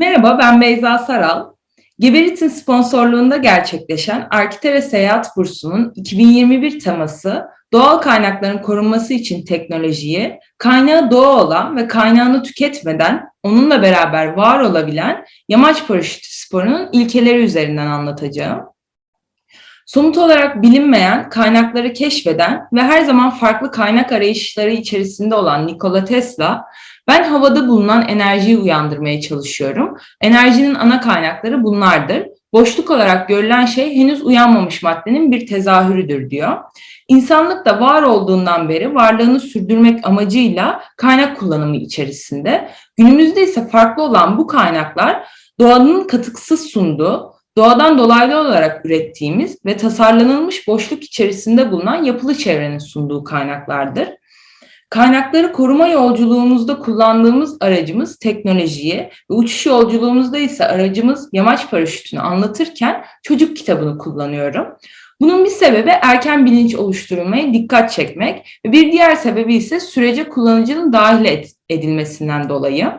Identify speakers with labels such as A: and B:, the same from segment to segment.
A: Merhaba, ben Beyza Saral. Geberit'in sponsorluğunda gerçekleşen Arkite Seyahat Bursu'nun 2021 teması doğal kaynakların korunması için teknolojiyi, kaynağı doğa olan ve kaynağını tüketmeden onunla beraber var olabilen yamaç paraşütü sporunun ilkeleri üzerinden anlatacağım. Somut olarak bilinmeyen, kaynakları keşfeden ve her zaman farklı kaynak arayışları içerisinde olan Nikola Tesla, ben havada bulunan enerjiyi uyandırmaya çalışıyorum. Enerjinin ana kaynakları bunlardır. Boşluk olarak görülen şey henüz uyanmamış maddenin bir tezahürüdür diyor. İnsanlık da var olduğundan beri varlığını sürdürmek amacıyla kaynak kullanımı içerisinde. Günümüzde ise farklı olan bu kaynaklar doğanın katıksız sunduğu, doğadan dolaylı olarak ürettiğimiz ve tasarlanılmış boşluk içerisinde bulunan yapılı çevrenin sunduğu kaynaklardır. Kaynakları koruma yolculuğumuzda kullandığımız aracımız teknolojiyi ve uçuş yolculuğumuzda ise aracımız yamaç paraşütünü anlatırken çocuk kitabını kullanıyorum. Bunun bir sebebi erken bilinç oluşturulmaya dikkat çekmek ve bir diğer sebebi ise sürece kullanıcının dahil edilmesinden dolayı.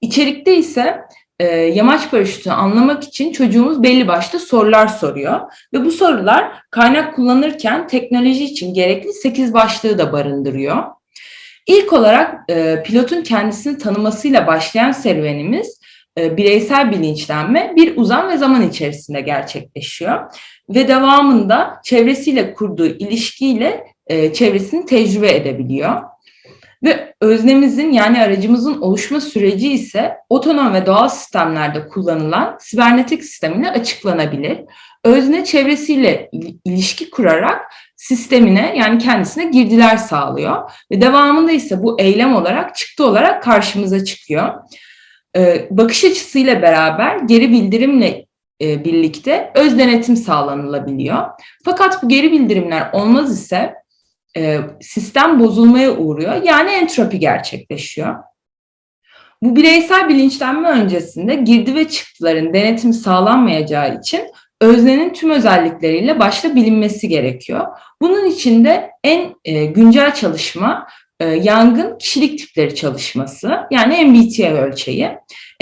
A: İçerikte ise e, yamaç paraşütünü anlamak için çocuğumuz belli başlı sorular soruyor. Ve bu sorular kaynak kullanırken teknoloji için gerekli 8 başlığı da barındırıyor. İlk olarak e, pilotun kendisini tanımasıyla başlayan serüvenimiz e, bireysel bilinçlenme bir uzam ve zaman içerisinde gerçekleşiyor. Ve devamında çevresiyle kurduğu ilişkiyle e, çevresini tecrübe edebiliyor. Ve öznemizin yani aracımızın oluşma süreci ise otonom ve doğal sistemlerde kullanılan sibernetik sistemiyle açıklanabilir. Özne çevresiyle ilişki kurarak sistemine yani kendisine girdiler sağlıyor ve devamında ise bu eylem olarak çıktı olarak karşımıza çıkıyor. Ee, bakış açısıyla beraber geri bildirimle e, birlikte öz denetim sağlanılabiliyor. Fakat bu geri bildirimler olmaz ise e, sistem bozulmaya uğruyor. Yani entropi gerçekleşiyor. Bu bireysel bilinçlenme öncesinde girdi ve çıktıların denetimi sağlanmayacağı için öznenin tüm özellikleriyle başta bilinmesi gerekiyor. Bunun için de en e, güncel çalışma e, yangın kişilik tipleri çalışması yani MBTI ölçeği.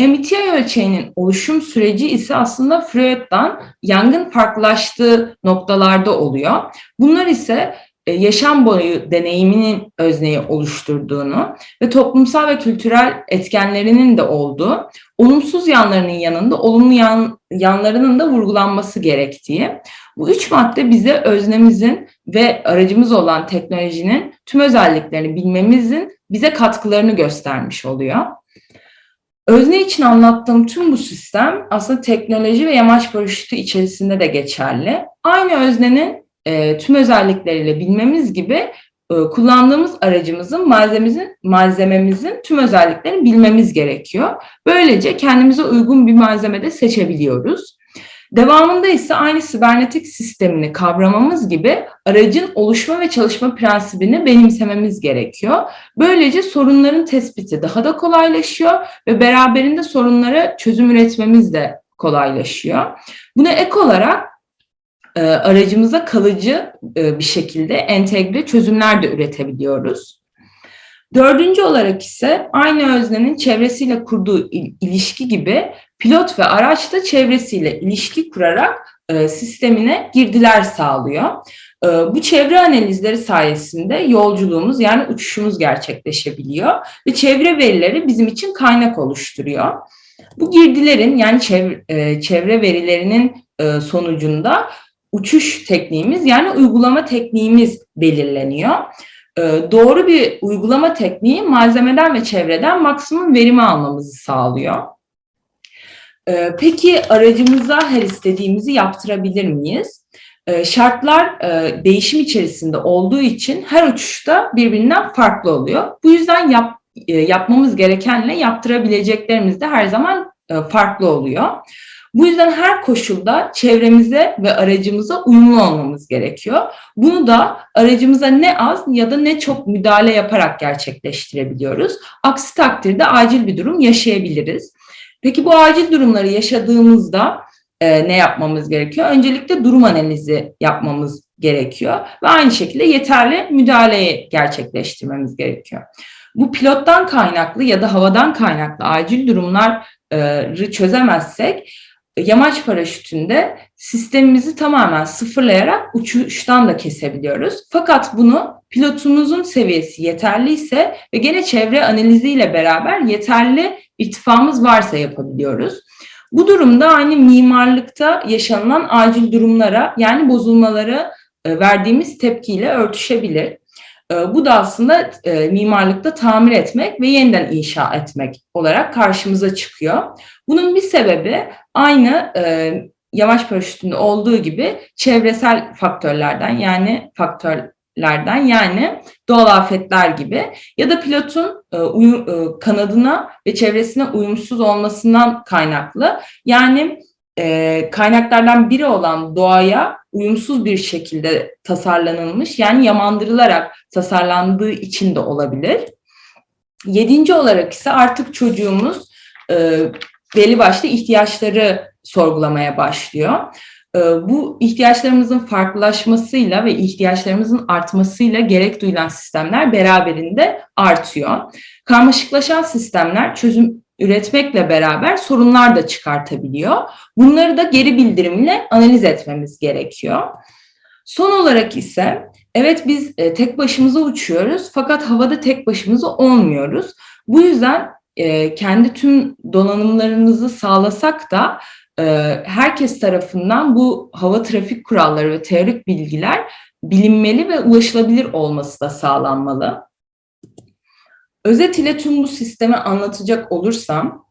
A: MBTI ölçeğinin oluşum süreci ise aslında Freud'dan yangın farklılaştığı noktalarda oluyor. Bunlar ise yaşam boyu deneyiminin özneyi oluşturduğunu ve toplumsal ve kültürel etkenlerinin de olduğu, olumsuz yanlarının yanında olumlu yan, yanlarının da vurgulanması gerektiği. Bu üç madde bize öznemizin ve aracımız olan teknolojinin tüm özelliklerini bilmemizin bize katkılarını göstermiş oluyor. Özne için anlattığım tüm bu sistem aslında teknoloji ve yamaç paraşütü içerisinde de geçerli. Aynı öznenin e, tüm özellikleriyle bilmemiz gibi e, kullandığımız aracımızın, malzememizin, malzememizin tüm özelliklerini bilmemiz gerekiyor. Böylece kendimize uygun bir malzeme de seçebiliyoruz. Devamında ise aynı sibernetik sistemini kavramamız gibi aracın oluşma ve çalışma prensibini benimsememiz gerekiyor. Böylece sorunların tespiti daha da kolaylaşıyor ve beraberinde sorunlara çözüm üretmemiz de kolaylaşıyor. Buna ek olarak aracımıza kalıcı e, bir şekilde entegre çözümler de üretebiliyoruz. Dördüncü olarak ise aynı öznenin çevresiyle kurduğu ilişki gibi pilot ve araç da çevresiyle ilişki kurarak e, sistemine girdiler sağlıyor. bu çevre analizleri sayesinde yolculuğumuz yani uçuşumuz gerçekleşebiliyor ve çevre verileri bizim için kaynak oluşturuyor. Bu girdilerin yani çevre, çevre verilerinin sonucunda uçuş tekniğimiz yani uygulama tekniğimiz belirleniyor. Ee, doğru bir uygulama tekniği malzemeden ve çevreden maksimum verimi almamızı sağlıyor. Ee, peki aracımıza her istediğimizi yaptırabilir miyiz? Ee, şartlar e, değişim içerisinde olduğu için her uçuşta birbirinden farklı oluyor. Bu yüzden yap, e, yapmamız gerekenle yaptırabileceklerimiz de her zaman e, farklı oluyor. Bu yüzden her koşulda çevremize ve aracımıza uyumlu olmamız gerekiyor. Bunu da aracımıza ne az ya da ne çok müdahale yaparak gerçekleştirebiliyoruz. Aksi takdirde acil bir durum yaşayabiliriz. Peki bu acil durumları yaşadığımızda e, ne yapmamız gerekiyor? Öncelikle durum analizi yapmamız gerekiyor ve aynı şekilde yeterli müdahaleyi gerçekleştirmemiz gerekiyor. Bu pilottan kaynaklı ya da havadan kaynaklı acil durumlar e, çözemezsek yamaç paraşütünde sistemimizi tamamen sıfırlayarak uçuştan da kesebiliyoruz. Fakat bunu pilotumuzun seviyesi yeterliyse ve gene çevre analiziyle beraber yeterli irtifamız varsa yapabiliyoruz. Bu durumda aynı mimarlıkta yaşanılan acil durumlara yani bozulmalara e, verdiğimiz tepkiyle örtüşebilir. E, bu da aslında e, mimarlıkta tamir etmek ve yeniden inşa etmek olarak karşımıza çıkıyor. Bunun bir sebebi aynı yavaş paraşütünde olduğu gibi çevresel faktörlerden yani faktörlerden yani doğal afetler gibi ya da pilotun kanadına ve çevresine uyumsuz olmasından kaynaklı. Yani kaynaklardan biri olan doğaya uyumsuz bir şekilde tasarlanılmış yani yamandırılarak tasarlandığı için de olabilir. Yedinci olarak ise artık çocuğumuz e, belli başlı ihtiyaçları sorgulamaya başlıyor. E, bu ihtiyaçlarımızın farklılaşmasıyla ve ihtiyaçlarımızın artmasıyla gerek duyulan sistemler beraberinde artıyor. Karmaşıklaşan sistemler çözüm üretmekle beraber sorunlar da çıkartabiliyor. Bunları da geri bildirimle analiz etmemiz gerekiyor. Son olarak ise evet biz e, tek başımıza uçuyoruz fakat havada tek başımıza olmuyoruz. Bu yüzden e, kendi tüm donanımlarımızı sağlasak da e, herkes tarafından bu hava trafik kuralları ve teorik bilgiler bilinmeli ve ulaşılabilir olması da sağlanmalı. Özet ile tüm bu sistemi anlatacak olursam,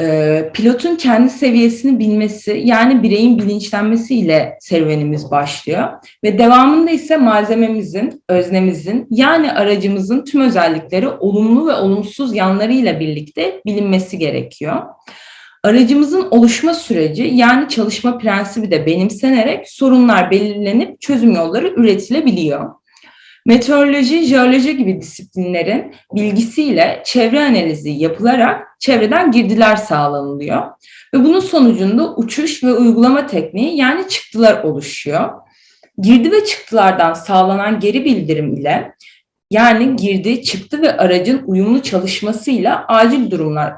A: e, pilotun kendi seviyesini bilmesi yani bireyin bilinçlenmesiyle serüvenimiz başlıyor ve devamında ise malzememizin, öznemizin yani aracımızın tüm özellikleri olumlu ve olumsuz yanlarıyla birlikte bilinmesi gerekiyor. Aracımızın oluşma süreci yani çalışma prensibi de benimsenerek sorunlar belirlenip çözüm yolları üretilebiliyor. Meteoroloji, jeoloji gibi disiplinlerin bilgisiyle çevre analizi yapılarak çevreden girdiler sağlanılıyor. Ve bunun sonucunda uçuş ve uygulama tekniği yani çıktılar oluşuyor. Girdi ve çıktılardan sağlanan geri bildirim ile yani girdi, çıktı ve aracın uyumlu çalışmasıyla acil durumlar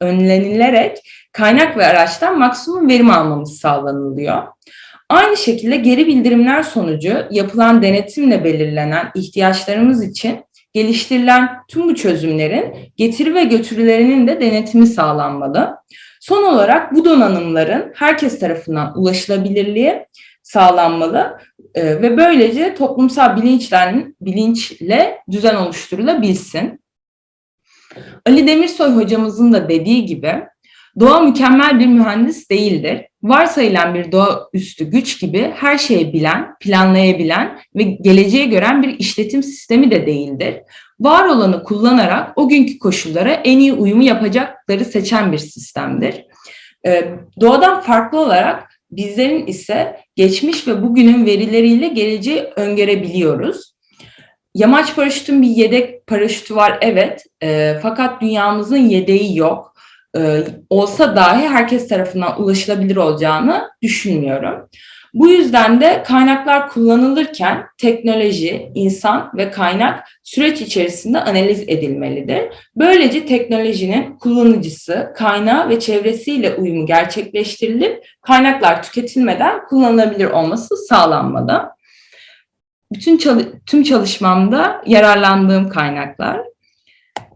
A: önlenilerek kaynak ve araçtan maksimum verim almamız sağlanılıyor. Aynı şekilde geri bildirimler sonucu yapılan denetimle belirlenen ihtiyaçlarımız için geliştirilen tüm bu çözümlerin getiri ve götürülerinin de denetimi sağlanmalı. Son olarak bu donanımların herkes tarafından ulaşılabilirliği sağlanmalı e, ve böylece toplumsal bilinçlerin bilinçle düzen oluşturulabilsin. Ali Demirsoy hocamızın da dediği gibi doğa mükemmel bir mühendis değildir varsayılan bir doğaüstü güç gibi her şeyi bilen, planlayabilen ve geleceğe gören bir işletim sistemi de değildir. Var olanı kullanarak o günkü koşullara en iyi uyumu yapacakları seçen bir sistemdir. Ee, doğadan farklı olarak bizlerin ise geçmiş ve bugünün verileriyle geleceği öngörebiliyoruz. Yamaç paraşütün bir yedek paraşütü var evet e, fakat dünyamızın yedeği yok e, olsa dahi herkes tarafından ulaşılabilir olacağını düşünmüyorum. Bu yüzden de kaynaklar kullanılırken teknoloji, insan ve kaynak süreç içerisinde analiz edilmelidir. Böylece teknolojinin kullanıcısı, kaynağı ve çevresiyle uyumu gerçekleştirilip kaynaklar tüketilmeden kullanılabilir olması sağlanmalı. Bütün çalı tüm çalışmamda yararlandığım kaynaklar.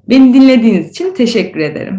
A: Beni dinlediğiniz için teşekkür ederim.